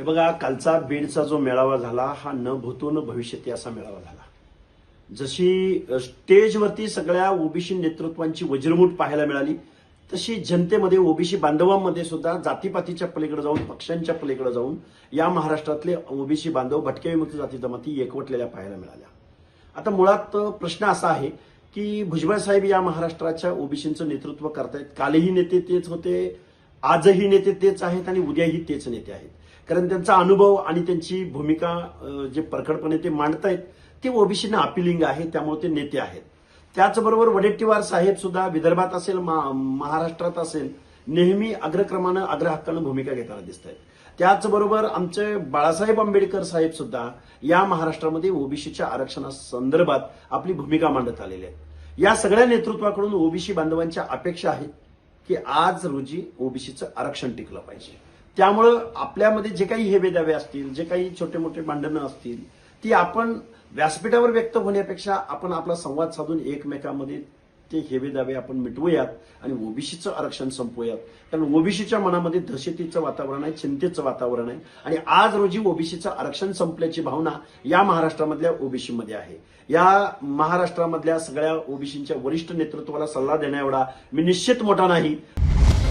हे बघा कालचा बीडचा जो मेळावा झाला हा न भूतो न भविष्यती असा मेळावा झाला. जशी स्टेजवरती सगळ्या ओबीसी नेतृत्वांची वज्रमूठ पाहायला मिळाली तशी जनतेमध्ये ओबीसी बांधवांमध्ये सुद्धा जातीपातीच्या पलीकडे जाऊन पक्षांच्या पलीकडे जाऊन या महाराष्ट्रातले ओबीसी बांधव भटक्या विमुक्त जाती जमाती एकवटलेल्या पाहायला मिळाल्या. आता मुळात प्रश्न असा आहे की भुजबळ साहेब या महाराष्ट्राच्या ओबीसींचं नेतृत्व करतायत. कालही नेते तेच होते आजही नेते तेच आहेत आणि उद्याही तेच नेते आहेत. कारण त्यांचा अनुभव आणि त्यांची भूमिका जे प्रखडपणे ते मांडतायत ते ओबीसीना अपिलिंग आहे त्यामुळे ते नेते आहेत. त्याचबरोबर वडेट्टीवार साहेब सुद्धा विदर्भात असेल मा- महाराष्ट्रात असेल नेहमी अग्रक्रमानं अग्रहक्कानं भूमिका घेताना दिसत आहेत त्याचबरोबर आमचे बाळासाहेब आंबेडकर साहेब सुद्धा या महाराष्ट्रामध्ये ओबीसीच्या आरक्षणासंदर्भात आपली भूमिका मांडत आलेली आहेत. या सगळ्या नेतृत्वाकडून ओबीसी बांधवांच्या अपेक्षा आहेत की आज रोजी ओबीसीचं आरक्षण टिकलं पाहिजे. त्यामुळं आपल्यामध्ये जे काही हेवेदावे असतील जे काही छोटे मोठे भांडणं असतील ती आपण व्यासपीठावर व्यक्त होण्यापेक्षा आपण आपला संवाद साधून एकमेकांमध्ये ते हेवेदावे आपण मिटवूयात आणि ओबीसीचं आरक्षण संपवूयात. कारण ओबीसीच्या मनामध्ये दहशतीचं वातावरण आहे चिंतेचं वातावरण आहे. आणि आज रोजी ओबीसीचं आरक्षण संपल्याची भावना या महाराष्ट्रामधल्या ओबीसीमध्ये आहे. या महाराष्ट्रामधल्या सगळ्या ओबीसीच्या वरिष्ठ नेतृत्वाला सल्ला देण्याएवढा मी निश्चित मोठा नाही.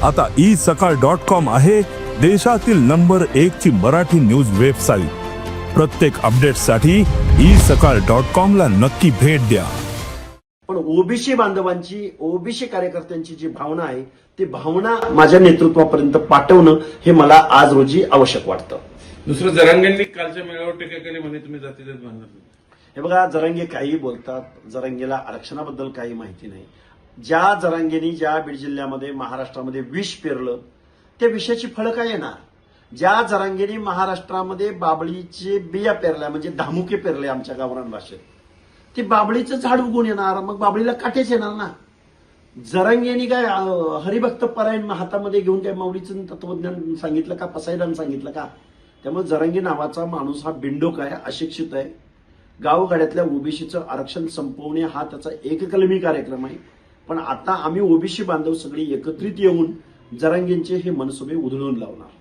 आता ई सकाळ डॉट कॉम आहे. देशातील नंबर एक ची मराठी न्यूज वेबसाईट. प्रत्येक अपडेटसाठी ई सकाळ डॉट कॉम ला नक्की भेट द्या. पण ओबीसी बांधवांची ओबीसी कार्यकर्त्यांची जी भावना आहे ती भावना माझ्या नेतृत्वापर्यंत पाठवणं हे मला आज रोजी आवश्यक वाटतं. दुसरं जरांगेंनी कालच्या टीका केली म्हणे तुम्ही नाही. हे बघा जरांगे काही बोलतात जरांगेला आरक्षणाबद्दल काही माहिती नाही. ज्या जरांगेनी ज्या बीड जिल्ह्यामध्ये महाराष्ट्रामध्ये विष पेरलं त्या विषयाची फळं काय येणार? ज्या जरांगेनी महाराष्ट्रामध्ये बाबळीचे बिया पेरल्या म्हणजे धामुके पेरले आमच्या गावरान भाषेत ते बाबळीचं झाड उगून येणार मग बाबळीला काटेच येणार ना? जरंगेनी काय हरिभक्त परायण हातामध्ये घेऊन त्या माऊलीचं तत्वज्ञान सांगितलं का पसायदान सांगितलं का? त्यामुळे जरंगी नावाचा माणूस हा बिंडोक आहे अशिक्षित आहे. गावगाड्यातल्या ओबीसीचं आरक्षण संपवणे हा त्याचा एककलमी कार्यक्रम आहे. पण आता आम्ही ओबीसी बांधव सगळी एकत्रित येऊन जरांगेंचे हे मनसुबे उधळून लावणार.